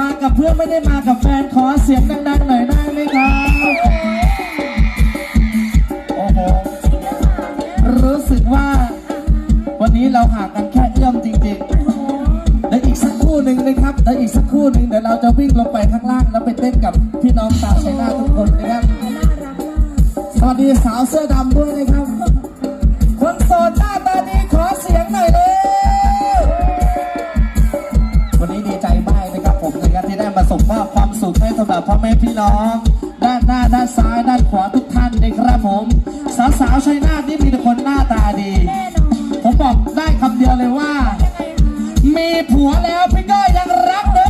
มากับเพื่อนไม่ได้มากับแฟนขอเสียงดังๆหน่อยได้ไหมครับโอ้โหรู้สึกว่า วันนี้เราห่างกันแค่เอื้อมจริงๆและอีกสักคู่หนึ่งนะครับและอีกสักคู่หนึ่งเดี๋ยวเราจะวิ่งลงไปข้างล่างแล้วไปเต้นกับพี่น้องตาชัยน้าทุกคนนะครับสวัสดีสาวเสื้อดำด้วยนะครับคนโสด พ่อแม่พี่น้อง ด้านหน้าด้านซ้ายด้านขวาทุกท่านนะครับผมสาวสาวชัยนาทนี่มีแต่คนหน้าตาดี ผมบอกได้คำเดียวเลยว่า มีผัวแล้วพี่ก้อยยังรักเลย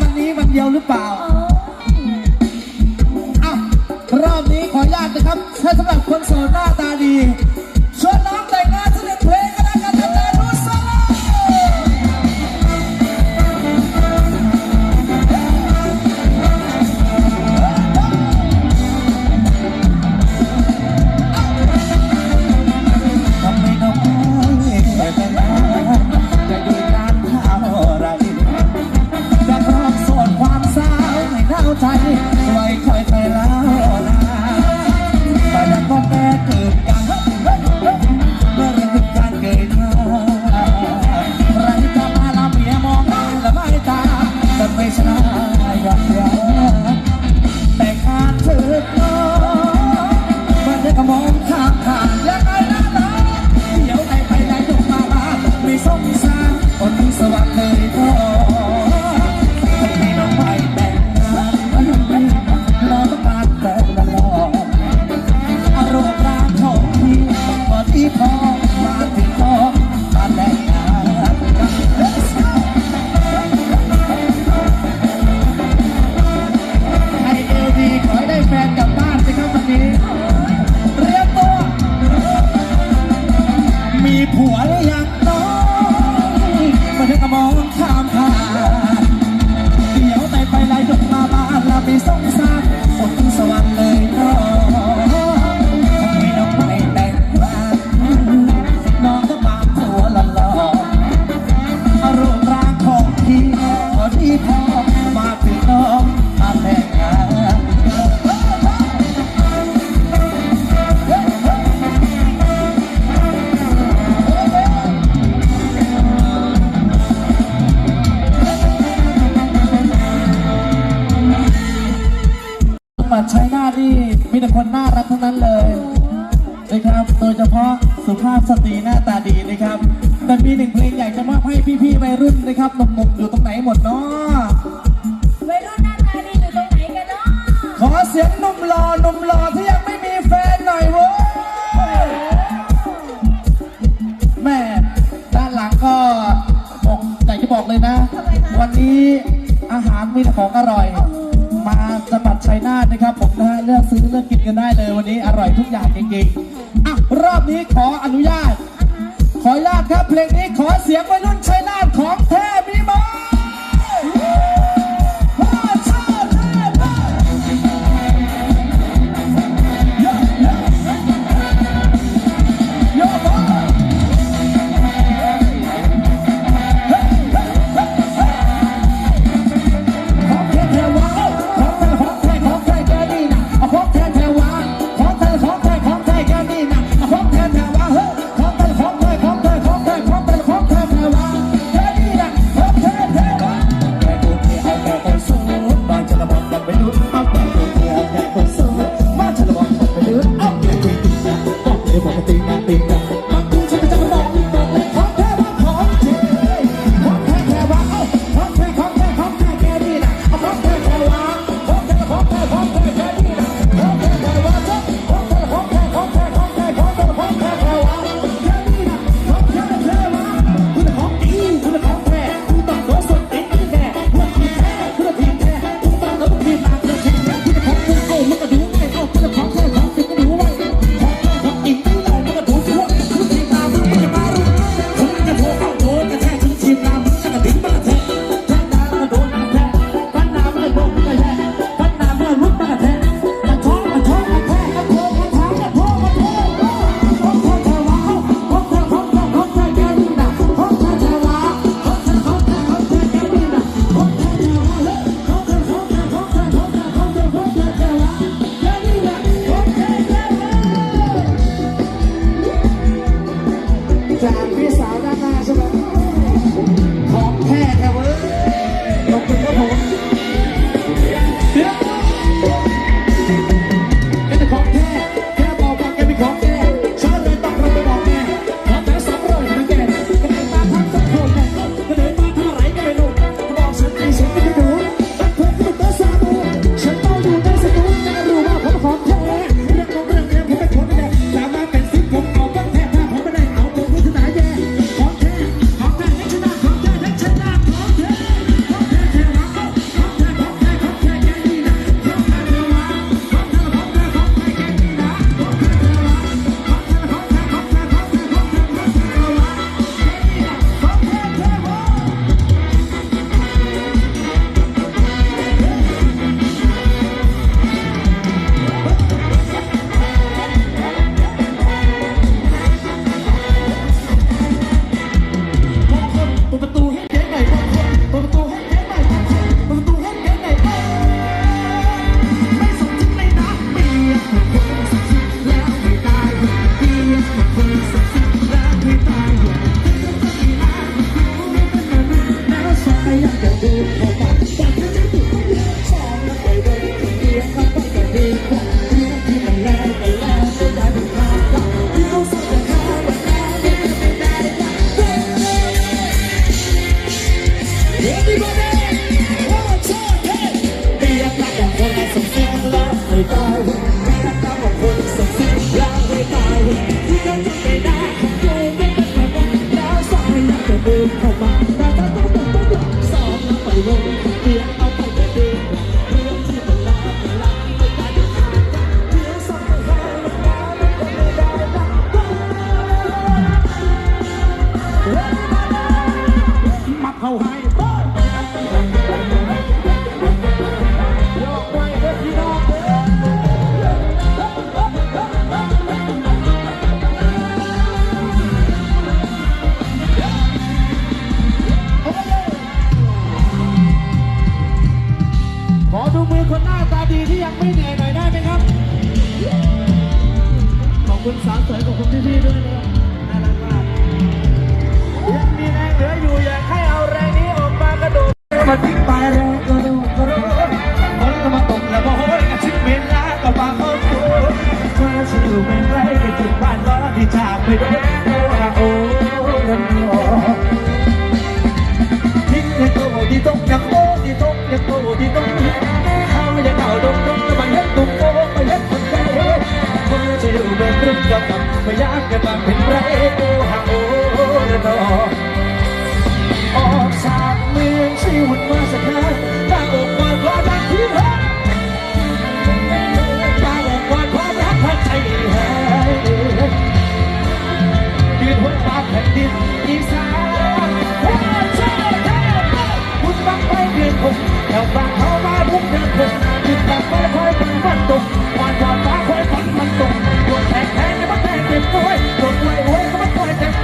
วันนี้วันเดียวหรือเปล่าอ้าวรอบนี้ขออนุญาตนะครับถ้าสำหรับคนโสดหน้าตาดี ดีนะครับแต่มีหนึ่งเพลงอยญ่จะมอบให้พี่ๆวัยรุ่นนะครับหนุ่มๆอยู่ตรงไหนหมดเนาะวัยรุ่นหน้าตาดีอยู่ตรงไหนกันเนาะขอเสียงหนุ่มหล่อหนุ่มหล่อที่ยังไม่มีแฟนหน่อยเว้ยแม่ด้านหลังก็บอกอยากจะบอกเลยนะ วันนี้อาหารมีแต่ของอร่อย มาจังหวัดชัยนาทนะครับผมนะเลือกซื้อเลือกกินกันได้เลยวันนี้อร่อยทุกอย่างจริงๆอะรอบนี้ขออนุญาตับเพลงนี้ขอเสียงวัยรุ่นชัย Happy อีสานเจ้าเจ้าบุญบังไปเดือนหแถวบางเขามาบุกเดือนหกจุดแบบไม่คอยเป็นมันตกควานควานฟ้าคอยฝันมันตกโดนแทงแทงก็มแทงเก็บไว้โดนไว้ไว้ก็มาปล่อย